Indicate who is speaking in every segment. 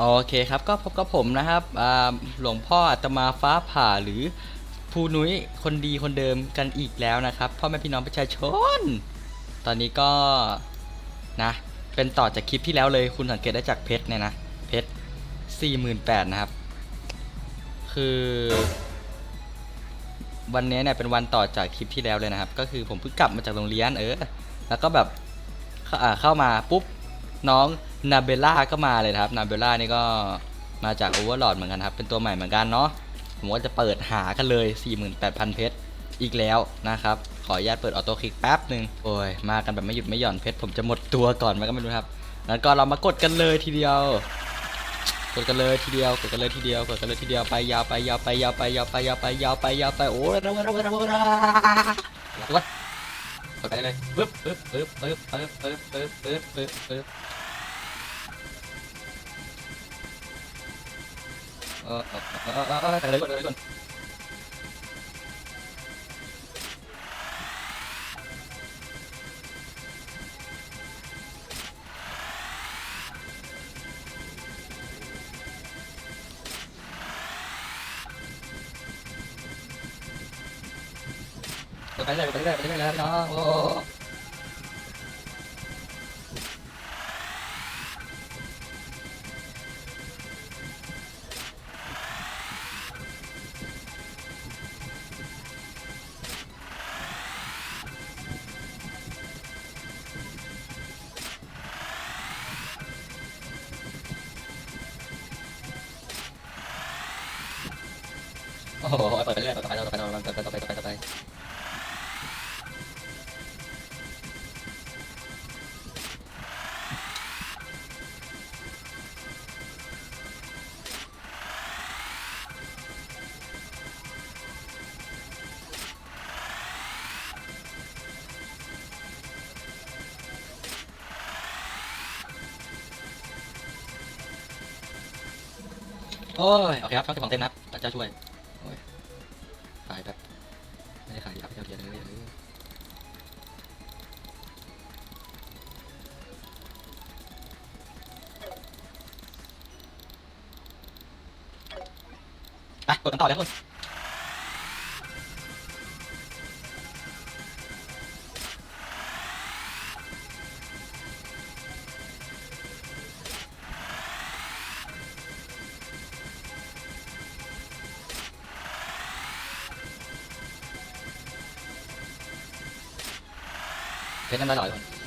Speaker 1: โอเคครับก็พบกับผมนะครับหลวงพ่ออาตมาฟ้าผ่าหรือภูนุ้ยคนดีคนเดิมกันอีกแล้วนะครับพ่อแม่พี่น้องประชาชน ตอนนี้ก็นะเป็นต่อจากคลิปที่แล้วเลยคุณสังเกตได้จากเพชรเนี่ยนะเพชรสี่หมื่นแปดนะครับ คือ วันนี้เนี่ยเป็นวันต่อจากคลิปที่แล้วเลยนะครับ ก็คือผมเพิ่งกลับมาจากโรงเรียนเออแล้วก็แบบเข้ามาปุ๊บน้อง นาเบล่าก็มาเลยครับนาเบล่านี่ก็มาจากโอเวอร์ลอดเหมือนกันครับ เป็นตัวใหม่เหมือนกันเนาะผมก็จะเปิดหากันเลย 48,000 เพชรอีกแล้วนะครับ ขออนุญาตเปิดออโต้คลิกแป๊บหนึ่งโอ้ย มากันแบบไม่หยุดไม่หย่อนเพชรผมจะหมดตัวก่อนไหมันก็ไม่รู้ครับแล้วก็เรามากดกันเลยทีเดียว กดกันเลยทีเดียว กดกันเลยทีเดียว กดกันเลยทีเดียว ไปยาวไปยาวไปยาวไปยาวไปยาวไปยาวไปยาวไป โอ้ยระวังระวังระวังระวังกดไปเลยปึ๊บปึ๊บปึ๊บปึ๊บปึ๊บปึ๊บปึ๊บปึ๊บปึ๊บ Ờ ờ ờ, ờ ờ ờ ờ lấy rồi lấy rồi cái này cái này cái này nó อ้โหไปเรื่อยต่อไปต่อไปต่อไปต่อไปต่อไปต่อไปโอ้ยโอเคครับเข้งสิบองเต็มนะครับพะเจ้าช่วย กดต่อแล้วคนเป็นกันได้หน่อยคน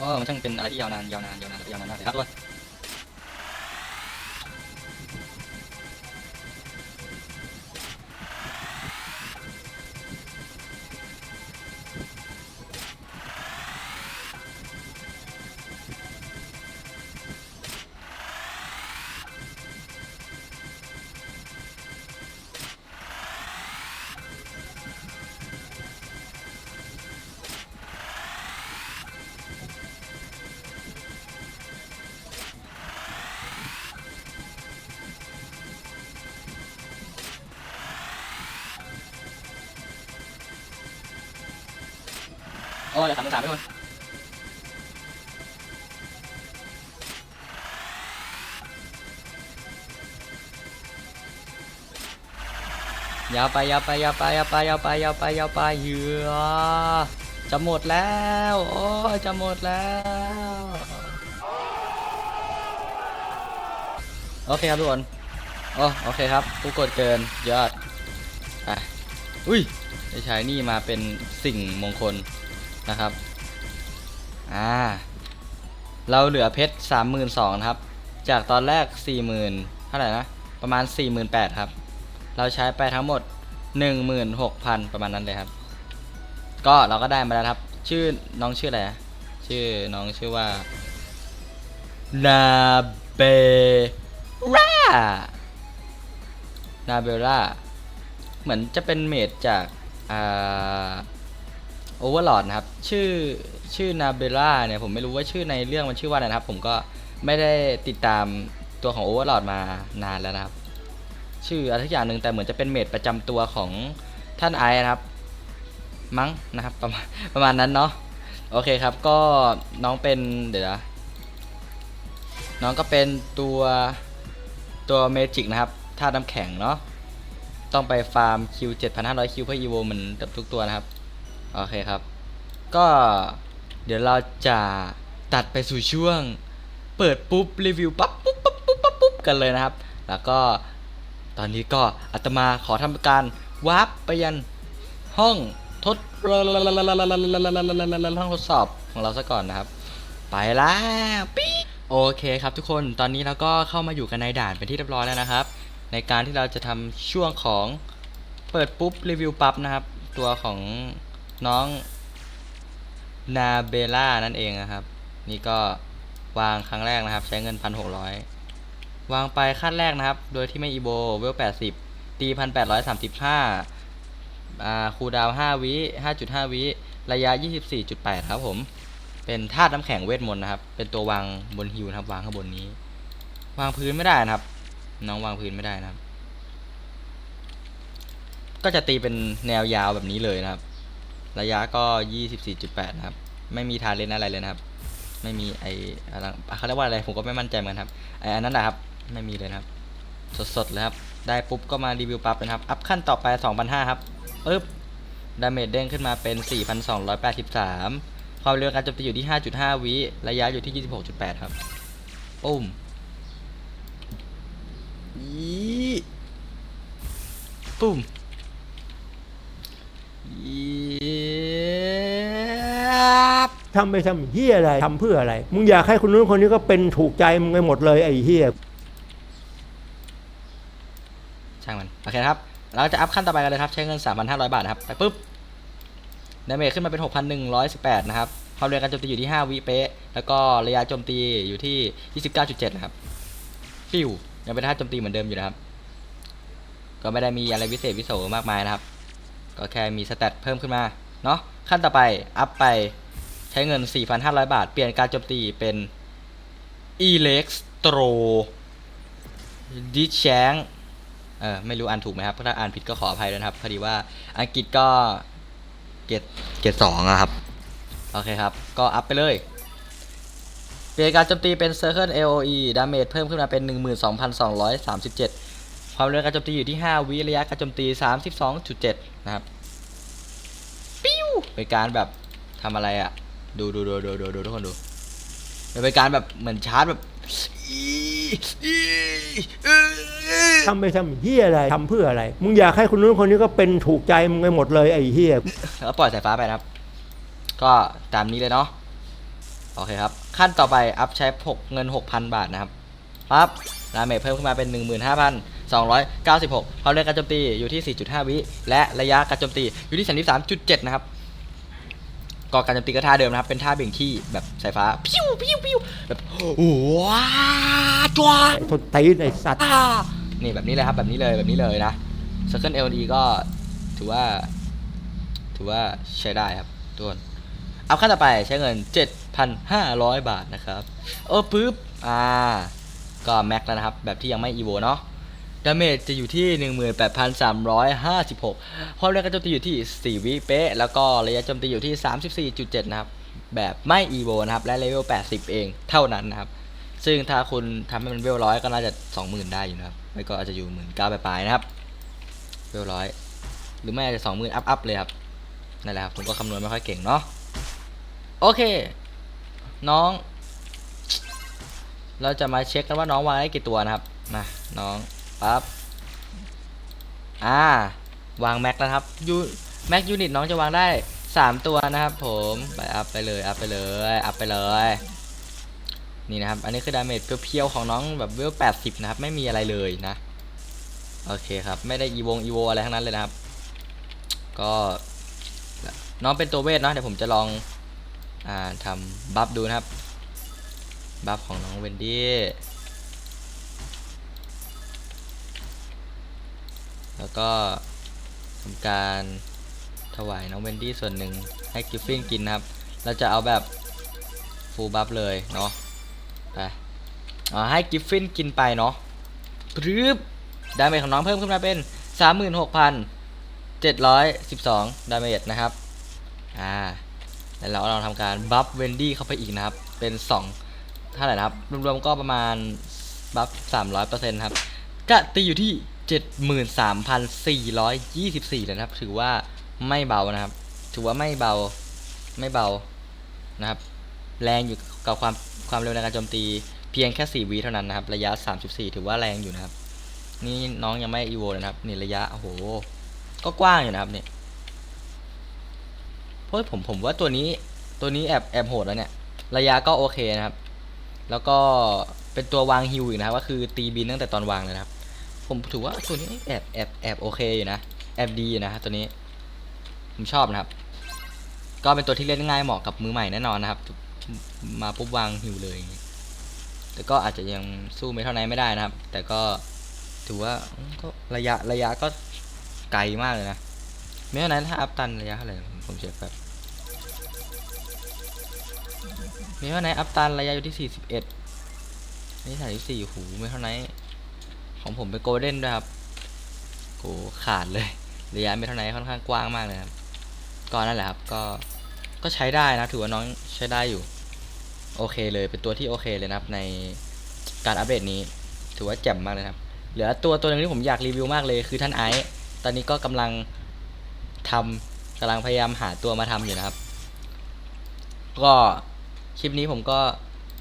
Speaker 1: ก็มันช่างเป็นอะไรที่ยาวนานยาวนานยาวนานยาวนานมากเลยครับทุกคน โอ้ยสามสามทุกคนยาวไปยาวไปยาวไปยาวไปยาวไปยาวไปยาวไปเหยื่อจะหมดแล้ว โอ้ยจะหมดแล้ว โอเคครับทุกคนโอ้โอเคครับผู้กดเกินยอดอะอุ้ยได้ใช้นี่มาเป็นสิ่งมงคล นะครับอ่าเราเหลือเพชรสามหมื่นสองครับ จากตอนแรกสี่หมื่นเท่าไหร่นะ ประมาณสี่หมื่นแปดครับ เราใช้ไปทั้งหมดหนึ่งหมื่นหกพันประมาณนั้นเลยครับ ก็เราก็ได้มาแล้วครับ ชื่อน้องชื่ออะไรชื่อน้องชื่อว่านาเบร่านาเบล่าเหมือนจะเป็นเมดจากอ่า โอเวอร์ลอดนะครับ ชื่อชื่อนาเบล่าเนี่ยผมไม่รู้ว่าชื่อในเรื่องมันชื่อว่าอะไรนะครับ ผมก็ไม่ได้ติดตามตัวของโอเวอร์ลอดมานานแล้วนะครับ ชื่ออะไรสักอย่างหนึ่งแต่เหมือนจะเป็นเมดประจำตัวของท่านไอนะครับ มั้งนะครับประมาณประมาณนั้นเนาะโอเคครับก็น้องเป็นเดี๋ยวนะน้องก็เป็นตัวตัวเมจิกนะครับธาตุน้ำแข็งเนาะต้องไปฟาร์มคิว 7,500 คิวเพื่ออีโวเหมือนกับทุกตัวนะครับ โอเคครับ ก็เดี๋ยวเราจะตัดไปสู่ช่วง เปิดปุ๊บรีวิวปั๊บปุ๊บปั๊บปุ๊บปั๊บปุ๊บกันเลยนะครับ แล้วก็ตอนนี้ก็อาตมาขอทำการวาร์ปไปยันห้องทดห้องทดสอบของเราซะก่อนนะครับ ไปแล้วปิ๊โอเคครับทุกคนตอนนี้เราก็เข้ามาอยู่กันในด่านเป็นที่เรียบร้อยแล้วนะครับ ในการที่เราจะทำช่วงของเปิดปุ๊บรีวิวปั๊บนะครับ ตัวของ น้องนาเบล่านั่นเองนะครับ นี่ก็วางครั้งแรกนะครับ ใช้เงิน1,600วางไปขั้นแรกนะครับ โดยที่ไม่อีโบเวล80ตี1,835อ่าคูดาวน์5วิ5.5วิระยะ24.8ครับผม เป็นธาตุน้ำแข็งเวทมนต์นะครับ เป็นตัววางบนฮิวนะครับ วางข้างบนนี้ วางพื้นไม่ได้นะครับ น้องวางพื้นไม่ได้นะครับ ก็จะตีเป็นแนวยาวแบบนี้เลยนะครับ ระยะก็ 24.8 นะครับ ไม่มีทาเลนอะไรเลยนะครับ ไม่มีไออะไรเขาเรียกว่าอะไรผมก็ไม่มั่นใจเหมือนครับไออันนั้นนะครับ ไม่มีเลยนะครับ สดๆเลยครับ ได้ปุ๊บก็มารีวิวปั๊บเลยนะครับ อัพขั้นต่อไป 2,500 ครับปึ๊บดาเมจเด้งขึ้นมาเป็น 4,283 ความเร็วการโจมตีอยู่ที่ 5.5 วิ ระยะอยู่ที่ 26.8 ครับปุ้มอีปุ้ม
Speaker 2: ทำไปทำเฮียอะไรทำเพื่ออะไร มึงอยากให้คนนู้นคนนี้ก็เป็นถูกใจมึงไปหมดเลยไอ้เฮีย
Speaker 1: ช่างมัน โอเคนะครับ เราจะอัพขั้นต่อไปกันเลยครับ ใช้เงิน 3,500 บาทนะครับ ไปปุ๊บดาเมจขึ้นมาเป็น 6,118 นะครับความเร็วการโจมตีอยู่ที่ 5 วิเป๊ะ แล้วก็ระยะโจมตีอยู่ที่ 29.7 นะครับปิ้วยังเป็นท่าโจมตีเหมือนเดิมอยู่นะครับ ก็ไม่ได้มีอะไรวิเศษวิโสมากมายนะครับ ก็แค่มีสเตตเพิ่มขึ้นมาเนาะขั้นต่อไปอัพไปใช้เงิน 4,500 บาท เปลี่ยนการโจมตีเป็น e l e x t r o d i c h a n g เออไม่รู้อ่านถูกไหมครับ ถ้าอ่านผิดก็ขออภัยด้วยนะครับ พอดีว่าอังกฤษก็เกรดเกรดสองอะครับ โอเคครับ ก็อัพไปเลย เปลี่ยนการโจมตีเป็น Circle AOE ดาเมจเพิ่มขึ้นมาเป็น 12,237 ความเร็วการโจมตีอยู่ที่ 5 วิระยะการโจมตี 32.7 นะครับ ปิ้วเป็นการแบบทำอะไรอะดูดูดูดูดูดูทุกคนดูเป็นการแบบเหมือนชาร์จแบบอีอีอี
Speaker 2: ทำไปทำเฮียอะไรทำเพื่ออะไร มึงอยากให้คนนู้นคนนี้ก็เป็นถูกใจมึงไปหมดเลยไอ้เฮีย
Speaker 1: แล้วปล่อยสายฟ้าไปนะครับ ก็ตามนี้เลยเนาะโอเคครับ ขั้นต่อไปอัพใช้พกเงิน 6,000 บาทนะครับปั๊บดาเมจเพิ่มขึ้นมาเป็น 296ความเร็วการโจมตีอยู่ที่ 4.5 วิ และระยะการโจมตีอยู่ที่ 33.7 นะครับก็การโจมตีก็ท่าเดิมนะครับ เป็นท่าเบี่ยงขี้แบบสายฟ้า พิ้วพิ้วพิ้วแบบว้าจ้ว
Speaker 2: ไอ้ทนตีนไอ้สัตว์
Speaker 1: นี่แบบนี้เลยครับแบบนี้เลยแบบนี้เลยนะ Circle LED ก็ถือว่า ถือว่าใช้ได้ครับทุกคนเอาขั้นต่อไปใช้เงิน 7,500 บาทนะครับ เออปึ๊บ อ่า ก็แม็กแล้วนะครับ แบบที่ยังไม่อีโวเนาะ ดาเมจจะอยู่ที่ 18,356 ความเร็วการโจมตีอยู่ที่ 4 วิเป๊ะ แล้วก็ระยะโจมตีอยู่ที่ 34.7 นะครับ แบบไม่อีโวนะครับ และเลเวล 80 เองเท่านั้นนะครับ ซึ่งถ้าคุณทำให้มันเวลร้อยก็น่าจะ 20,000 ได้อยู่นะครับ ไม่ก็อาจจะอยู่หมื่นเก้าปลายๆนะครับ เวลร้อย หรือไม่อาจจะ 20,000 อัพอัพเลยครับ นั่นแหละครับ ผมก็คำนวณไม่ค่อยเก่งเนาะ โอเค น้อง เราจะมาเช็คกันว่าน้องวางได้กี่ตัวนะครับ มา น้อง ปั๊บอ่าวางแม็กแล้วครับยูแม็กยูนิตน้องจะวางได้ 3 ตัวนะครับผมไปอัพไปเลยอัพไปเลยอัพไปเลยนี่นะครับอันนี้คือดาเมจเพียวๆของน้องแบบเวล80 นะครับ ไม่มีอะไรเลยนะ โอเคครับ ไม่ได้อีวงอีโวอะไรทั้งนั้นเลยนะครับ ก็น้องเป็นตัวเวทเนาะเดี๋ยวผมจะลองอ่าทำบัฟดูนะครับ บัฟของน้องเวนดี้ แล้วก็ทำการถวายน้องเวนดี้ส่วนหนึ่งให้กิฟฟินกินนะครับ เราจะเอาแบบฟูลบัฟเลยเนาะ ไปอ่าให้กิฟฟินกินไปเนาะปรึบดาเมจของน้องเพิ่มขึ้นมาเป็น 36,712 ดาเมจนะครับ อ่า แล้วเราเราทำการบัฟเวนดี้เข้าไปอีกนะครับ เป็น 2 เท่าไหร่นะครับ รวมๆก็ประมาณบัฟ300%ครับ ก็ตีอยู่ที่ 73,424เลยนะครับ ถือว่าไม่เบานะครับ ถือว่าไม่เบาไม่เบานะครับ แรงอยู่กับความความเร็วในการโจมตีเพียงแค่4วิเท่านั้นนะครับ ระยะ 34 ถือว่าแรงอยู่นะครับ นี่น้องยังไม่อีโวเลยนะครับ นี่ระยะโอ้โหก็กว้างอยู่นะครับเนี่ยเพราะผมผมว่าตัวนี้ตัวนี้แอบแอบโหดแล้วเนี่ย ระยะก็โอเคนะครับ แล้วก็เป็นตัววางฮิวอีกนะครับ ก็คือตีบินตั้งแต่ตอนวางเลยนะครับ ผมถือว่าตัวนี้แอบแอบแอบโอเคอยู่นะ แอบดีอยู่นะตัวนี้ ผมชอบนะครับ ก็เป็นตัวที่เล่นง่ายเหมาะกับมือใหม่แน่นอนนะครับ มาปุ๊บวางฮิวเลยแต่ก็อาจจะยังสู้ไม่เท่าไหนไม่ได้นะครับ แต่ก็ถือว่าก็ระยะระยะก็ไกลมากเลยนะไม่เท่านั้นถ้าอัพตันระยะเท่าไหร่ผมเช็คแบบมีเท่าไหนอัพตันระยะอยู่ที่41นี่ถ่ายที่4หูไม่เท่าไหน ของผมเป็นโกลเด้นด้วยครับโกขาดเลยระยะไม่เท่าไหนค่อนข้างกว้างมากเลยครับก็นั่นแหละครับก็ก็ใช้ได้นะถือว่าน้องใช้ได้อยู่โอเคเลยเป็นตัวที่โอเคเลยนะครับในการอัปเดตนี้ ถือว่าแจ่มมากเลยครับ เหลือตัวตัวหนึงที่ผมอยากรีวิวมากเลยคือท่านไอซ์ตอนนี้ก็กำลังทำกำลังพยายามหาตัวมาทำอยู่นะครับ ก็คลิปนี้ผมก็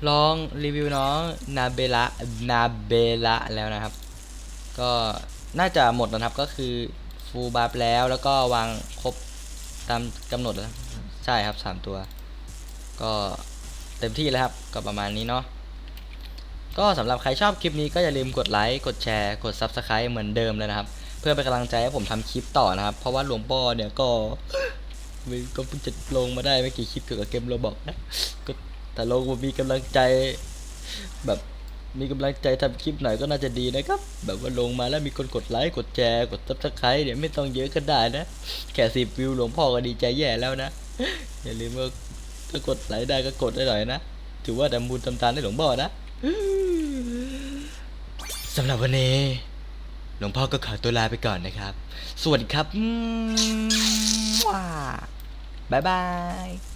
Speaker 1: ลองรีวิวน้องนาเบละนาเบละแล้วนะครับ ก็น่าจะหมดแล้วนะครับก็คือฟูลบัฟแล้วแล้วก็วางครบตามกำหนดแล้วใช่ครับสามตัว ก็เต็มที่แล้วครับ ก็ประมาณนี้เนาะก็สำหรับใครชอบคลิปนี้ก็อย่าลืมกดไลค์กดแชร์กด Subscribe เหมือนเดิมเลยนะครับ เพื่อเป็นกำลังใจให้ผมทำคลิปต่อนะครับ เพราะว่าหลวงพ่อเนี่ยก็ก็เพิ่งจะลงมาได้ไม่กี่คลิปเกี่ยวกับเกมโรบอกนะก็แต่ลงมามีกำลังใจแบบ มีกำลังใจทำคลิปหน่อยก็น่าจะดีนะครับ แบบว่าลงมาแล้วมีคนกดไลค์กดแชร์กด Subscribe เนี่ยไม่ต้องเยอะก็ได้นะ แค่สิบวิวหลวงพ่อก็ดีใจแย่แล้วนะ อย่าลืมว่าถ้ากดไลค์ได้ก็กดได้หน่อยนะ ถือว่าทำบุญทำทานให้หลวงพ่อนะสำหรับวันนี้ หลวงพ่อก็ขอตัวลาไปก่อนนะครับ สวัสดีครับว้าบ๊ายบาย